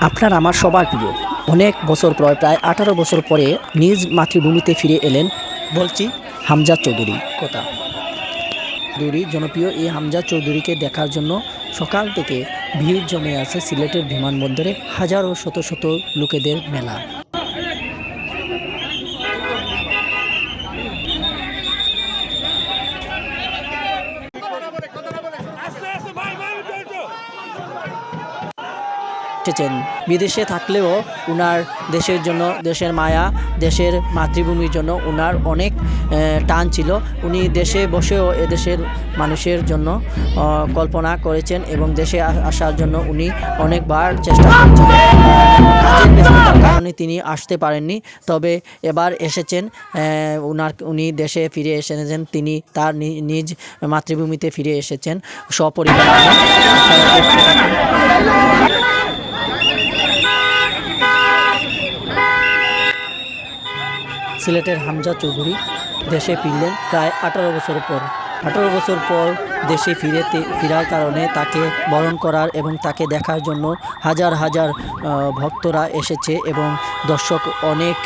আপনার আমার সবার প্রিয়। অনেক বছর পর প্রায় আঠারো বছর পরে নিজ মাতৃভূমিতে ফিরে এলেন বলছি হামজা চৌধুরী। কথা। চৌধুরী জনপ্রিয় এই হামজা চৌধুরীকে দেখার জন্য সকাল থেকে ভিড় জমে আছে সিলেটের বিমানবন্দরে হাজারো শত শত লোকেদের মেলা। এসেছেন। বিদেশে থাকলেও উনার দেশের জন্য, দেশের মায়া, দেশের মাতৃভূমির জন্য উনার অনেক টান ছিল। উনি দেশে বসেও এদেশের মানুষের জন্য কল্পনা করেছেন এবং দেশে আসার জন্য উনি অনেকবার চেষ্টা করেছেন। কারণে তিনি আসতে পারেননি, তবে এবার এসেছেন উনার, উনি দেশে ফিরে এসেছেন, তিনি তার নিজ মাতৃভূমিতে ফিরে এসেছেন। সপরিবারে আপনারা দেখতে পাচ্ছেন। সিলেটের হামজা চৌধুরী দেশে ফিরলেন প্রায় আঠারো বছর পর। আঠারো বছর পর দেশে ফিরেতে ফেরার কারণে তাকে বরণ করার এবং তাকে দেখার জন্য হাজার হাজার ভক্তরা এসেছে এবং দর্শক অনেক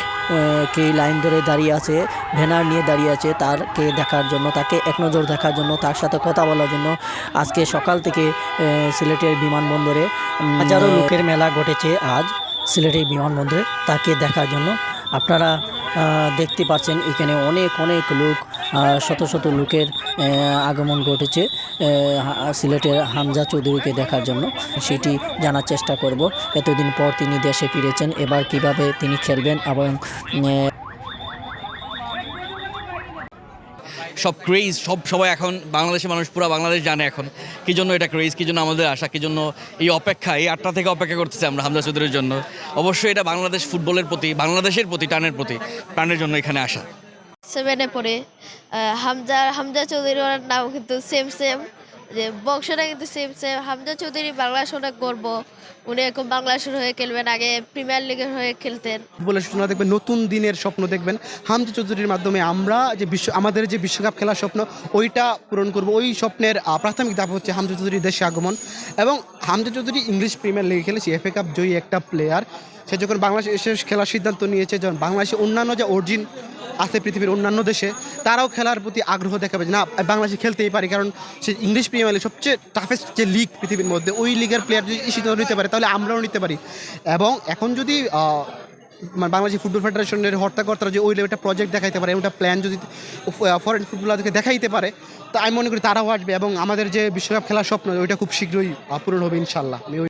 কে লাইন ধরে দাঁড়িয়ে আছে ভ্যানার নিয়ে দাঁড়িয়ে আছে তারকে দেখার জন্য তাকে এক নজর দেখার জন্য তার সাথে কথা বলার জন্য আজকে সকাল থেকে সিলেটের বিমানবন্দরে হাজারো লোকের মেলা ঘটেছে আজ সিলেটের বিমানবন্দরে তাকে দেখার জন্য। আপনারা দেখতে পাচ্ছেন, এখানে অনেক অনেক লোক শত শত লোকের আগমন ঘটেছে সিলেটের হামজা চৌধুরীকে দেখার জন্য। সেটি জানার চেষ্টা করব। এতদিন পর তিনি দেশে ফিরেছেন, এবার কীভাবে তিনি খেলবেন এবং সব ক্রেজ সব সবাই এখন বাংলাদেশের মানুষ, পুরো বাংলাদেশ জানে এখন কী জন্য এটা ক্রেজ কী জন্য আমাদের আশা, কী জন্য এই অপেক্ষা, এই আটটা থেকে অপেক্ষা করতেছি আমরা হামজা চৌধুরীর জন্য। অবশ্যই এটা বাংলাদেশ ফুটবলের প্রতি, বাংলাদেশের প্রতি, টানের প্রতি টানের জন্য এখানে আসা। সেভেনে পড়ে হামজা হামজা চৌধুরীর নাম কিন্তু সেম সেম যে বংশটা কিন্তু সেম সেম হামজা চৌধুরী বাংলাদেশ অনেক গর্ব উনি এখন বাংলাদেশের হয়ে খেলবেন, আগে প্রিমিয়ার লিগের হয়ে খেলতেন। বলে সূচনা দেখবেন, নতুন দিনের স্বপ্ন দেখবেন। হামজা চৌধুরীর মাধ্যমে আমরা যে বিশ্ব, আমাদের যে বিশ্বকাপ খেলার স্বপ্ন, ওইটা পূরণ করব। ওই স্বপ্নের প্রাথমিক ধাপ হচ্ছে হামজা চৌধুরীর দেশে আগমন। এবং হামজা চৌধুরী ইংলিশ প্রিমিয়ার লিগে খেলেছে এফএ কাপ জয়ী একটা প্লেয়ার সে যখন বাংলাদেশ এসে খেলার সিদ্ধান্ত নিয়েছে, যখন বাংলাদেশে অন্যান্য যে অর্জিন আছে পৃথিবীর অন্যান্য দেশে, তারাও খেলার প্রতি আগ্রহ দেখাবে না, বাংলাদেশে খেলতেই পারি, কারণ সে ইংলিশ প্রিমিয়ার লিগ সবচেয়ে টাফেস্ট যে লিগ পৃথিবীর মধ্যে, ওই লিগের প্লেয়ার যদি সিদ্ধান্ত নিতে পারে, তাহলে আমরাও নিতে পারি। এবং এখন যদি মানে বাংলাদেশ ফুটবল ফেডারেশনের হর্তাকর্তারা যে ওই একটা প্রজেক্ট দেখাইতে পারে ওটা প্ল্যান যদি ফরেন ফুটবলারদেরকে দেখাইতে পারে, তো আমি মনে করি তারাও আসবে এবং আমাদের যে বিশ্বকাপ খেলার স্বপ্ন, ওইটা খুব শীঘ্রই পূরণ হবে ইনশাল্লাহ আমি